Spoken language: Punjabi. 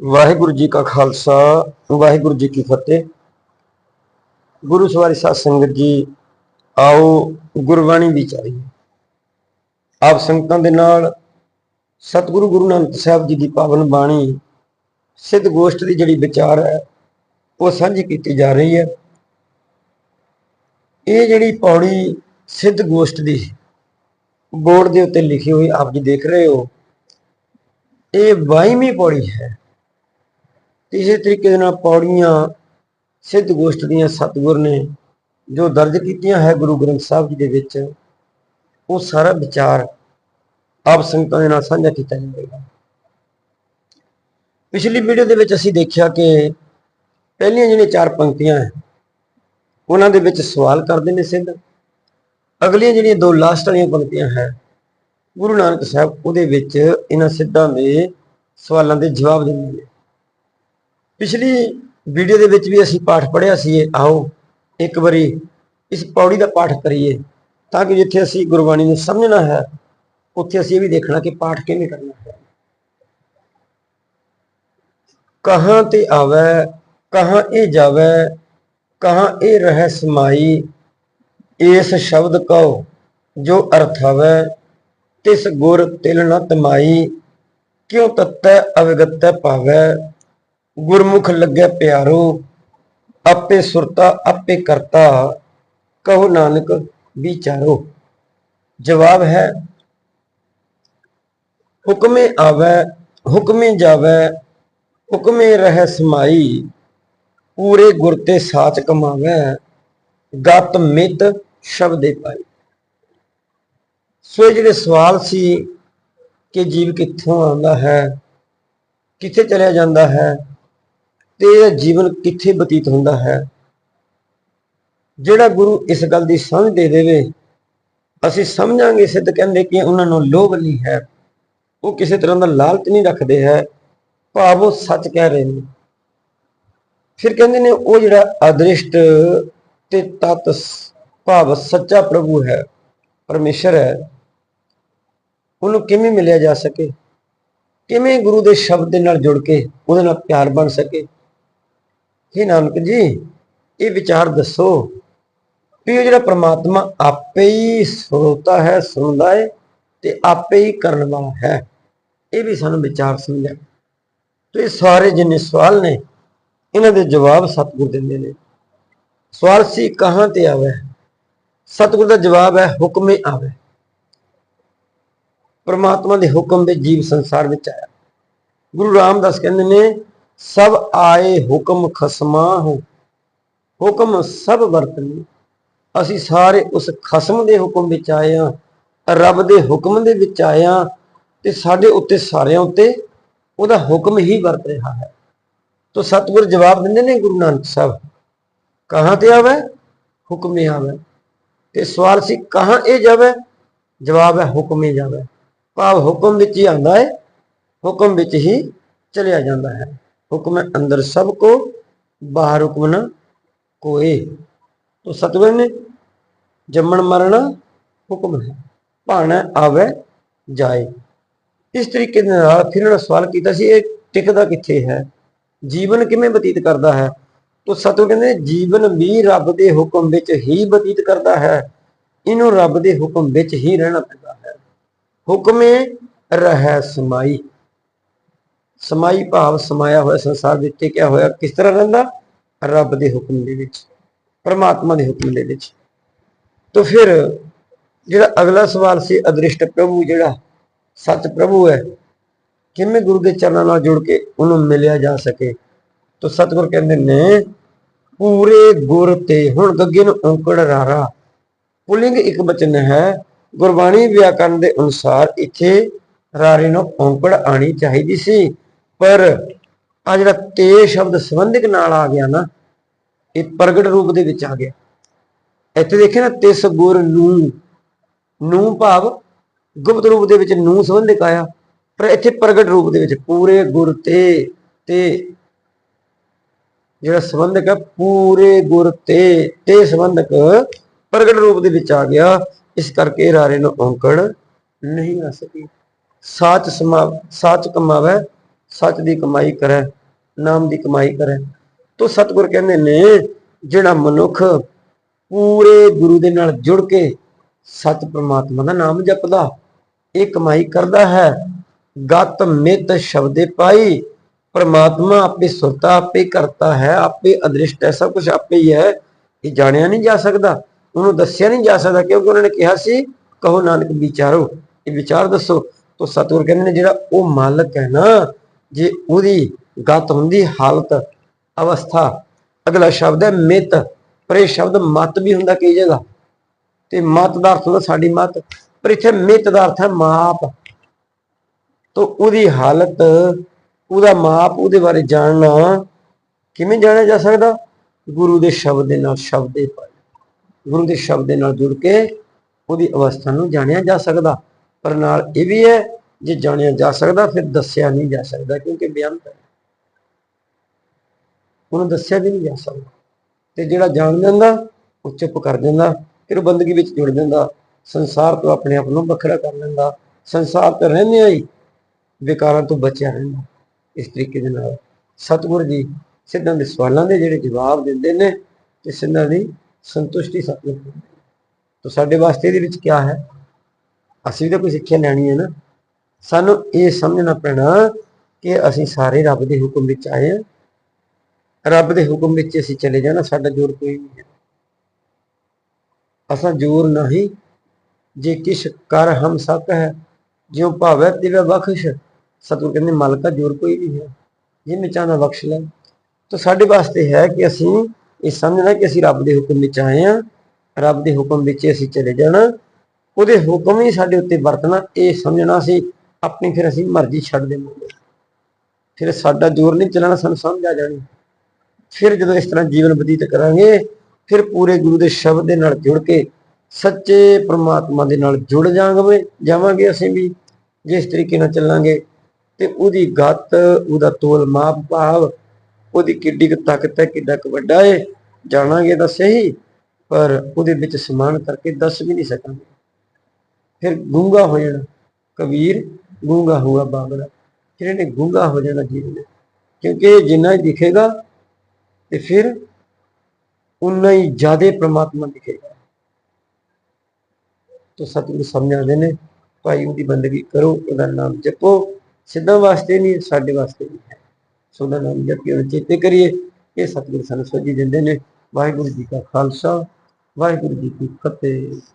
ਵਾਹਿਗੁਰੂ ਜੀ ਕਾ ਖਾਲਸਾ, ਵਾਹਿਗੁਰੂ ਜੀ ਕੀ ਫਤਿਹ। ਗੁਰੂ ਸਵਾਰੀ ਸਾਧ ਸੰਗਤ ਜੀ, ਆਓ ਗੁਰਬਾਣੀ ਵਿਚਾਰੀਏ ਆਪ ਸੰਗਤਾਂ ਦੇ ਨਾਲ ਸਤਿਗੁਰੂ ਗੁਰੂ ਨਾਨਕ ਸਾਹਿਬ ਜੀ ਦੀ ਪਾਵਨ ਬਾਣੀ, ਸਿੱਧ ਗੋਸ਼ਟ ਦੀ ਜਿਹੜੀ ਵਿਚਾਰ ਹੈ, ਉਹ ਸਾਂਝੀ ਕੀਤੀ ਜਾ ਰਹੀ ਹੈ। ਇਹ ਜਿਹੜੀ ਪੌੜੀ ਸਿੱਧ ਗੋਸ਼ਟ ਦੀ ਬੋਰਡ ਦੇ ਉੱਤੇ ਲਿਖੀ ਹੋਈ ਆਪ ਜੀ ਦੇਖ ਰਹੇ ਹੋ, ਇਹ 22ਵੀਂ ਪੌੜੀ ਹੈ। ਇਸੇ ਤਰੀਕੇ ਦੇ ਨਾਲ ਪੌੜੀਆਂ, ਸਿੱਧ ਗੋਸ਼ਟ ਦੀਆਂ ਸਤਿਗੁਰ ਨੇ ਜੋ ਦਰਜ ਕੀਤੀਆਂ ਹੈ ਗੁਰੂ ਗ੍ਰੰਥ ਸਾਹਿਬ ਜੀ ਦੇ ਵਿੱਚ, ਉਹ ਸਾਰਾ ਵਿਚਾਰ ਆਪ ਸੰਗਤਾਂ ਦੇ ਨਾਲ ਸਾਂਝਾ ਕੀਤਾ ਜਾਵੇਗਾ। ਪਿਛਲੀ ਵੀਡੀਓ ਦੇ ਵਿੱਚ ਅਸੀਂ ਦੇਖਿਆ ਕਿ ਪਹਿਲੀਆਂ ਜਿਹੜੀਆਂ ਚਾਰ ਪੰਕਤੀਆਂ ਹੈ, ਉਹਨਾਂ ਦੇ ਵਿੱਚ ਸਵਾਲ ਕਰਦੇ ਨੇ ਸਿੱਧ। ਅਗਲੀਆਂ ਜਿਹੜੀਆਂ ਦੋ ਲਾਸਟ ਵਾਲੀਆਂ ਪੰਕਤੀਆਂ ਹੈ, ਗੁਰੂ ਨਾਨਕ ਸਾਹਿਬ ਉਹਦੇ ਵਿੱਚ ਇਹਨਾਂ ਸਿੱਧਾਂ ਦੇ ਸਵਾਲਾਂ ਦੇ ਜਵਾਬ ਦਿੰਦੇ ਨੇ। ਪਿਛਲੀ ਵੀਡੀਓ ਦੇ ਵਿੱਚ ਵੀ ਅਸੀਂ ਪਾਠ ਪੜ੍ਹਿਆ ਸੀ ਆਓ ਇੱਕ ਵਾਰੀ ਇਸ ਪੌੜੀ ਦਾ ਪਾਠ ਕਰੀਏ, ਤਾਂ ਕਿ ਜਿੱਥੇ ਅਸੀਂ ਗੁਰਬਾਣੀ ਨੂੰ ਸਮਝਣਾ ਹੈ, ਉੱਥੇ ਅਸੀਂ ਇਹ ਵੀ ਦੇਖਣਾ ਕਿ ਪਾਠ ਕਿਵੇਂ ਕਰਨਾ ਹੈ। ਕਹਾਂ ਤੇ ਆਵੈ, ਕਹਾਂ ਇਹ ਜਾਵੈ, ਕਹਾਂ ਇਹ ਰਹਿ ਸਮਾਈ, ਇਸ ਸ਼ਬਦ ਕਉ, ਜੋ ਅਰਥ ਹਵੈ ਤਿਸ ਗੁਰ ਤਿਲ ਨ ਤਮਾਈ, ਕਿਉ ਤਤੈ ਅਵਗਤੈ ਪਾਵੈ ਗੁਰਮੁਖ ਲੱਗੈ ਪਿਆਰੋ, ਆਪੇ ਸੁਰਤਾ, ਆਪੇ ਕਰਤਾ, ਕਹੋ ਨਾਨਕ ਵਿਚਾਰੋ। ਜਵਾਬ ਹੈ, ਹੁਕਮੇ ਆਵੈ, ਹੁਕਮੇ ਜਾਵੈ, ਹੁਕਮੇ ਰਹਿ ਸਮਾਈ, ਪੂਰੇ ਗੁਰ ਤੇ ਸਾਚ ਕਮਾਵੈ, ਗਤ ਮਿਤ ਸ਼ਬਦੇ ਪਾਈ। ਸੋ ਇਹ ਜਿਹੜੇ ਸਵਾਲ ਸੀ ਕਿ ਜੀਵ ਕਿੱਥੋਂ ਆਉਂਦਾ ਹੈ, ਕਿੱਥੇ ਚਲਿਆ ਜਾਂਦਾ ਹੈ ਤੇ ਇਹਦਾ ਜੀਵਨ ਕਿੱਥੇ ਬਤੀਤ ਹੁੰਦਾ ਹੈ? ਜਿਹੜਾ ਗੁਰੂ ਇਸ ਗੱਲ ਦੀ ਸਮਝ ਦੇ ਦੇਵੇ, ਅਸੀਂ ਸਮਝਾਂਗੇ ਸਿੱਧ ਕਹਿੰਦੇ ਕਿ ਉਹਨਾਂ ਨੂੰ ਲੋਭ ਨਹੀਂ ਹੈ। ਉਹ ਕਿਸੇ ਤਰ੍ਹਾਂ ਦਾ ਲਾਲਚ ਨਹੀਂ ਰੱਖਦੇ ਹੈ, ਭਾਵ ਉਹ ਸੱਚ ਕਹਿ ਰਹੇ ਨੇ। ਫਿਰ ਕਹਿੰਦੇ ਨੇ ਉਹ ਜਿਹੜਾ ਅਦ੍ਰਿਸ਼ਟ ਤੇ ਤਤ ਭਾਵ ਸੱਚਾ ਪ੍ਰਭੂ ਹੈ, ਪਰਮੇਸ਼ਰ ਹੈ, ਉਹਨੂੰ ਕਿਵੇਂ ਮਿਲਿਆ ਜਾ ਸਕੇ? ਕਿਵੇਂ ਗੁਰੂ ਦੇ ਸ਼ਬਦ ਦੇ ਨਾਲ ਜੁੜ ਕੇ ਉਹਦੇ ਨਾਲ ਪਿਆਰ ਬਣ ਸਕੇ? हे ਨਾਨਕ ਜੀ, ਇਹ ਵਿਚਾਰ ਦੱਸੋ ਵੀ ਉਹ ਜਿਹੜਾ ਪ੍ਰਮਾਤਮਾ ਆਪੇ ਹੀ ਸਰੋਤਾ ਹੈ, ਸੁਣਦਾ ਹੈ ਤੇ ਆਪੇ ਹੀ ਕਰਨ ਵਾਲਾ ਹੈ। ਇਹ ਵੀ ਸਾਨੂੰ ਵਿਚਾਰ ਸਮਝਾ। ਤੇ ਇਹ ਸਾਰੇ ਜਿੰਨੇ ਸਵਾਲ ਨੇ, ਇਹਨਾਂ ਦੇ ਜਵਾਬ ਸਤਿਗੁਰ ਦਿੰਦੇ ਨੇ। ਸਵਾਲ ਸੀ ਕਹਾਂ ਤੇ ਆਵੇ? ਸਤਿਗੁਰ ਦਾ ਜਵਾਬ ਹੈ, ਹੁਕਮੇ ਆਵੇ। ਪਰਮਾਤਮਾ ਦੇ ਹੁਕਮ ਦੇ ਜੀਵ ਸੰਸਾਰ ਵਿੱਚ ਆਇਆ। ਗੁਰੂ ਰਾਮਦਾਸ ਕਹਿੰਦੇ ਨੇ, ਸਭ ਆਏ ਹੁਕਮ ਖਸਮਾਹੁ ਹੁਕਮ ਸਭ ਵਰਤਨੀ। ਅਸੀਂ ਸਾਰੇ ਉਸ ਖਸਮ ਦੇ ਹੁਕਮ ਵਿੱਚ ਆਏ ਆ, ਰੱਬ ਦੇ ਹੁਕਮ ਦੇ ਵਿੱਚ ਆਏ ਆ ਤੇ ਸਾਡੇ ਉੱਤੇ ਸਾਰਿਆਂ ਉੱਤੇ ਉਹਦਾ ਹੁਕਮ ਹੀ ਵਰਤ ਰਿਹਾ ਹੈ। ਤੋ ਸਤਿਗੁਰ ਜਵਾਬ ਦਿੰਦੇ ਨੇ ਗੁਰੂ ਨਾਨਕ ਸਾਹਿਬ, ਕਹਾਂ ਤੇ ਆਵੇ? ਹੁਕਮੇ ਆਵੇ। ਤੇ ਸਵਾਲ ਸੀ, ਕਹਾਂ ਇਹ ਜਾਵੇ? ਜਵਾਬ ਹੈ, ਹੁਕਮੇ ਜਾਵੇ। ਭਾਵ ਹੁਕਮ ਵਿੱਚ ਹੀ ਆਂਦਾ ਹੈ, ਹੁਕਮ ਵਿੱਚ ਹੀ ਚਲਿਆ ਜਾਂਦਾ ਹੈ। ਹੁਕਮ ਹੈ ਅੰਦਰ ਸਭ ਬਾਹਰ ਹੁਕਮ ਨਾ ਕੋਏ। ਤੋ ਸਤਿਗੁਰ ਨੇ ਜੰਮਣ ਮਰਨ ਹੁਕਮ ਹੈ, ਭਾਣਾ ਆਵੇ ਜਾਏ। ਇਸ ਤਰੀਕੇ ਦੇ ਨਾਲ ਫਿਰ ਉਹਨਾਂ ਸਵਾਲ ਕੀਤਾ ਸੀ, ਇਹ ਟਿਕਦਾ ਕਿੱਥੇ ਹੈ? ਜੀਵਨ ਕਿਵੇਂ ਬਤੀਤ ਕਰਦਾ ਹੈ? ਤੋ ਸਤਿਗੁਰ ਕਹਿੰਦੇ, ਜੀਵਨ ਵੀ ਰੱਬ ਦੇ ਹੁਕਮ ਵਿੱਚ ਹੀ ਬਤੀਤ ਕਰਦਾ ਹੈ। ਇਹਨੂੰ ਰੱਬ ਦੇ ਹੁਕਮ ਵਿੱਚ ਹੀ ਰਹਿਣਾ ਪੈਂਦਾ ਹੈ। ਹੁਕਮੇ ਰਹਿ ਸਮਾਈ। ਸਮਾਈ ਭਾਵ ਸਮਾਇਆ ਹੋਇਆ ਸੰਸਾਰ ਵਿੱਚ ਕਿਆ ਹੋਇਆ ਕਿਸ ਤਰ੍ਹਾਂ ਰਹਿੰਦਾ? ਰੱਬ ਦੇ ਹੁਕਮ ਦੇ ਵਿੱਚ, ਪਰਮਾਤਮਾ ਦੇ ਹੁਕਮ ਦੇ ਵਿੱਚ। ਤਾਂ ਫਿਰ ਜਿਹੜਾ ਅਗਲਾ ਸਵਾਲ ਸੀ, ਅਦ੍ਰਿਸ਼ਟ ਪ੍ਰਭੂ ਜਿਹੜਾ ਸੱਚ ਪ੍ਰਭੂ ਹੈ, ਕਿਵੇਂ ਗੁਰੂ ਦੇ ਚਰਨਾਂ ਨਾਲ ਜੁੜ ਕੇ ਉਹਨੂੰ ਮਿਲਿਆ ਜਾ ਸਕੇ? ਤਾਂ ਸਤਿਗੁਰ ਕਹਿੰਦੇ ਨੇ, ਪੂਰੇ ਗੁਰ ਤੇ ਹੁਣ ਗੱਗੇ ਨੂੰ ਔਂਕੜ ਰਾਰਾ। ਪੁਲਿੰਗ ਇੱਕ ਬਚਨ ਹੈ, ਗੁਰਬਾਣੀ ਵਿਆਕਰਨ ਦੇ ਅਨੁਸਾਰ ਇੱਥੇ ਰਾਰੇ ਨੂੰ ਔਂਕੜ ਆਣੀ ਚਾਹੀਦੀ ਸੀ। ਪਰ ਆ ਜਿਹੜਾ ਤੇ ਸ਼ਬਦ ਸੰਬੰਧਿਕ ਨਾਲ ਆ ਗਿਆ ਨਾ, ਇਹ ਪ੍ਰਗਟ ਰੂਪ ਦੇ ਵਿੱਚ ਆ ਗਿਆ। ਇੱਥੇ ਦੇਖੇ ਨਾ, ਤਿਸ ਗੁਰ ਨੂੰ ਨੂੰ ਭਾਵ ਗੁਪਤ ਰੂਪ ਦੇ ਵਿੱਚ ਨੂੰ ਸੰਬੰਧਿਕ ਆਇਆ, ਪਰ ਇੱਥੇ ਪ੍ਰਗਟ ਰੂਪ ਦੇ ਵਿੱਚ ਪੂਰੇ ਗੁਰ ਤੇ ਤੇ ਜਿਹੜਾ ਸੰਬੰਧਕ ਹੈ ਪੂਰੇ ਗੁਰ ਤੇ ਤੇ ਸੰਬੰਧਕ ਪ੍ਰਗਟ ਰੂਪ ਦੇ ਵਿੱਚ ਆ ਗਿਆ। ਇਸ ਕਰਕੇ ਰਾਰੇ ਨੂੰ ਔਂਕੜ ਨਹੀਂ ਆ ਸਕੀ। ਸਾਚ ਸਮਾ ਸਾਚ ਕਮਾਵੇ ਸੱਚ ਦੀ ਕਮਾਈ ਕਰੇ, ਨਾਮ ਦੀ ਕਮਾਈ ਕਰੈ। ਤੋ ਸਤਿਗੁਰ ਕਹਿੰਦੇ ਨੇ, ਜਿਹੜਾ ਮਨੁੱਖ ਪੂਰੇ ਗੁਰੂ ਦੇ ਨਾਲ ਜੁੜ ਕੇ ਸੱਚ ਪ੍ਰਮਾਤਮਾ ਦਾ ਨਾਮ ਜਪਦਾ, ਇਹ ਕਮਾਈ ਕਰਦਾ ਹੈ। ਗਤ ਮਿਤ ਸ਼ਬਦੇ ਪਾਈ, ਪ੍ਰਮਾਤਮਾ ਆਪੇ ਸੁਰਤਾ ਆਪੇ ਕਰਤਾ ਹੈ, ਆਪੇ ਅਦ੍ਰਿਸ਼ਟ ਹੈ, ਸਭ ਕੁਝ ਆਪੇ ਹੀ ਹੈ। ਇਹ ਜਾਣਿਆ ਨਹੀਂ ਜਾ ਸਕਦਾ, ਉਹਨੂੰ ਦੱਸਿਆ ਨਹੀਂ ਜਾ ਸਕਦਾ, ਕਿਉਂਕਿ ਉਹਨਾਂ ਨੇ ਕਿਹਾ ਸੀ, ਕਹੋ ਨਾਨਕ ਵਿਚਾਰੋ। ਇਹ ਵਿਚਾਰ ਦੱਸੋ। ਤੋ ਸਤਿਗੁਰ ਕਹਿੰਦੇ ਨੇ, ਜਿਹੜਾ ਉਹ ਮਾਲਕ ਹੈ ਨਾ ਜੇ ਉਹਦੀ ਗਤ ਹੁੰਦੀ ਹਾਲਤ, ਅਵਸਥਾ, ਅਗਲਾ ਸ਼ਬਦ ਹੈ ਮਿਤ। ਪਰ ਇਹ ਸ਼ਬਦ ਮਤ ਵੀ ਹੁੰਦਾ ਕਈ ਜਗ੍ਹਾ। ਤੇ ਮਤ ਦਾ ਅਰਥ ਹੁੰਦਾ ਸਾਡੀ ਮਤ। ਪਰ ਇੱਥੇ ਮਿਤ ਦਾ ਅਰਥ ਹੈ ਮਾਪ। ਤੋ ਉਹਦੀ ਹਾਲਤ, ਉਹਦਾ ਮਾਪ ਉਹਦੇ ਬਾਰੇ ਜਾਣਨਾ ਕਿਵੇਂ ਜਾਣਿਆ ਜਾ ਸਕਦਾ? ਗੁਰੂ ਦੇ ਸ਼ਬਦ ਦੇ ਨਾਲ ਸ਼ਬਦੇ ਪਾਈ ਗੁਰੂ ਦੇ ਸ਼ਬਦ ਦੇ ਨਾਲ ਜੁੜ ਕੇ ਉਹਦੀ ਅਵਸਥਾ ਨੂੰ ਜਾਣਿਆ ਜਾ ਸਕਦਾ। ਪਰ ਨਾਲ ਇਹ ਵੀ ਹੈ ਜੇ ਜਾਣਿਆ ਜਾ ਸਕਦਾ, ਫਿਰ ਦੱਸਿਆ ਨਹੀਂ ਜਾ ਸਕਦਾ, ਕਿਉਂਕਿ ਬੇਅੰਤ ਹੈ। ਉਹਨੂੰ ਦੱਸਿਆ ਵੀ ਨਹੀਂ ਜਾ ਸਕਦਾ। ਤੇ ਜਿਹੜਾ ਜਾਣ ਜਾਂਦਾ ਉਹ ਚੁੱਪ ਕਰ ਜਾਂਦਾ ਫਿਰ ਉਹ ਬੰਦਗੀ ਵਿੱਚ ਜੁੜ ਜਾਂਦਾ। ਸੰਸਾਰ ਤੋਂ ਆਪਣੇ ਆਪ ਨੂੰ ਵੱਖਰਾ ਕਰ ਲੈਂਦਾ। ਸੰਸਾਰ ਤੇ ਰਹਿੰਦੇ ਹੀ ਵਿਕਾਰਾਂ ਤੋਂ ਬਚਿਆ ਰਹਿੰਦਾ। ਇਸ ਤਰੀਕੇ ਦੇ ਨਾਲ ਸਤਿਗੁਰ ਜੀ ਸਿੱਧਾਂ ਦੇ ਸਵਾਲਾਂ ਦੇ ਜਿਹੜੇ ਜਵਾਬ ਦਿੰਦੇ ਨੇ, ਤੇ ਸਿੱਧਾਂ ਦੀ ਸੰਤੁਸ਼ਟੀ ਸਤਿਗੁਰ ਦਿੰਦੇ ਸਾਡੇ ਵਾਸਤੇ ਇਹਦੇ ਵਿੱਚ ਕੀ ਹੈ? ਅਸੀਂ ਵੀ ਤਾਂ ਕੋਈ ਸਿੱਖਿਆ ਲੈਣੀ ਹੈ ਨਾ। ਸਾਨੂੰ ਇਹ ਸਮਝਣਾ ਪੈਣਾ ਕਿ ਅਸੀਂ ਸਾਰੇ ਰੱਬ ਦੇ ਹੁਕਮ ਵਿੱਚ ਆਏ ਹਾਂ। ਰੱਬ ਦੇ ਹੁਕਮ ਵਿੱਚ ਅਸੀਂ ਚਲੇ ਜਾਣਾ, ਸਾਡਾ ਜੋਰ ਕੋਈ ਨਹੀਂ ਹੈ। ਅਸਾਂ ਜੋਰ ਨਹੀਂ। ਜੇ ਕਿਛ ਕਰ ਹਮ ਸਕ ਹੈ, ਜਿਉ ਭਾਵੈ ਤਿਵੈ ਬਖਸ਼, ਸਤਿਗੁਰ ਕਹਿੰਦੇ ਮਾਲਕਾ ਜੋਰ ਕੋਈ ਨਹੀਂ ਹੈ। ਜਿਵੇਂ ਚਾਹਨਾ ਬਖਸ਼ ਲੈ, ਤਾਂ ਸਾਡੇ ਵਾਸਤੇ ਹੈ ਕਿ ਅਸੀਂ ਇਹ ਸਮਝਣਾ ਕਿ ਅਸੀਂ ਰੱਬ ਦੇ ਹੁਕਮ ਵਿੱਚ ਆਏ ਹਾਂ। ਰੱਬ ਦੇ ਹੁਕਮ ਵਿੱਚ ਅਸੀਂ ਚਲੇ ਜਾਣਾ। ਉਹਦੇ ਹੁਕਮ ਹੀ ਸਾਡੇ ਉੱਤੇ ਵਰਤਣਾ, ਇਹ ਸਮਝਣਾ ਸੀ। ਆਪਣੀ ਫਿਰ ਅਸੀਂ ਮਰਜ਼ੀ ਛੱਡ ਦੇਵਾਂਗੇ ਫਿਰ ਸਾਡਾ ਜ਼ੋਰ ਨਹੀਂ ਚੱਲਣਾ, ਸਾਨੂੰ ਸਮਝ ਆ ਜਾਣੀ। ਫਿਰ ਜਦੋਂ ਇਸ ਤਰ੍ਹਾਂ ਜੀਵਨ ਬਤੀਤ ਕਰਾਂਗੇ, ਫਿਰ ਪੂਰੇ ਗੁਰੂ ਦੇ ਸ਼ਬਦ ਦੇ ਨਾਲ ਜੁੜ ਕੇ, ਸੱਚੇ ਪ੍ਰਮਾਤਮਾ ਦੇ ਨਾਲ ਜੁੜ ਜਾਵਾਂਗੇ ਜਾਵਾਂਗੇ ਅਸੀਂ ਵੀ ਜਿਸ ਤਰੀਕੇ ਨਾਲ ਚੱਲਾਂਗੇ, ਤੇ ਉਹਦੀ ਗੱਤ, ਉਹਦਾ ਤੋਲ ਮਾਪ ਭਾਵ, ਉਹਦੀ ਕਿੱਡੀ ਕੁ ਤਾਕਤ ਹੈ, ਕਿੱਡਾ ਕੁ ਵੱਡਾ ਹੈ, ਜਾਣਾਂਗੇ ਤਾਂ ਸਹੀ, ਪਰ ਉਹਦੇ ਵਿੱਚ ਸਮਾਨ ਕਰਕੇ ਦੱਸ ਵੀ ਨਹੀਂ ਸਕਾਂਗੇ। ਫਿਰ ਗੂੰਗਾ ਹੋ ਜਾਣਾ। ਕਬੀਰ ਗੂੰਗਾ ਹੁਆ ਬਾਬਰਾ ਫਿਰ ਇਹਨੇ ਗੂੰਗਾ ਹੋ ਜਾਣਾ ਜੀਵਨ ਕਿਉਂਕਿ ਇਹ ਜਿੰਨਾ ਹੀ ਦਿਖੇਗਾ ਤੇ ਫਿਰ ਉਨਾ ਹੀ ਜ਼ਿਆਦਾ ਪ੍ਰਮਾਤਮਾ ਦਿਖੇਗਾ। ਤੋ ਸਤਿਗੁਰੂ ਸਮਝਾਉਂਦੇ ਨੇ, ਭਾਈ ਉਹਦੀ ਬੰਦਗੀ ਕਰੋ, ਉਹਦਾ ਨਾਮ ਜਪੋ। ਸਿੱਧਾਂ ਵਾਸਤੇ ਨਹੀਂ, ਸਾਡੇ ਵਾਸਤੇ ਨਹੀਂ ਹੈ। ਸੋ ਉਹਦਾ ਨਾਮ ਜਪ ਕੇ ਉਹਨੂੰ ਚੇਤੇ ਕਰੀਏ। ਇਹ ਸਤਿਗੁਰੂ ਸਾਨੂੰ ਸੋਝੀ ਦਿੰਦੇ ਨੇ, ਵਾਹਿਗੁਰੂ ਜੀ ਕਾ ਖਾਲਸਾ, ਵਾਹਿਗੁਰੂ ਜੀ ਕੀ ਫਤਿਹ।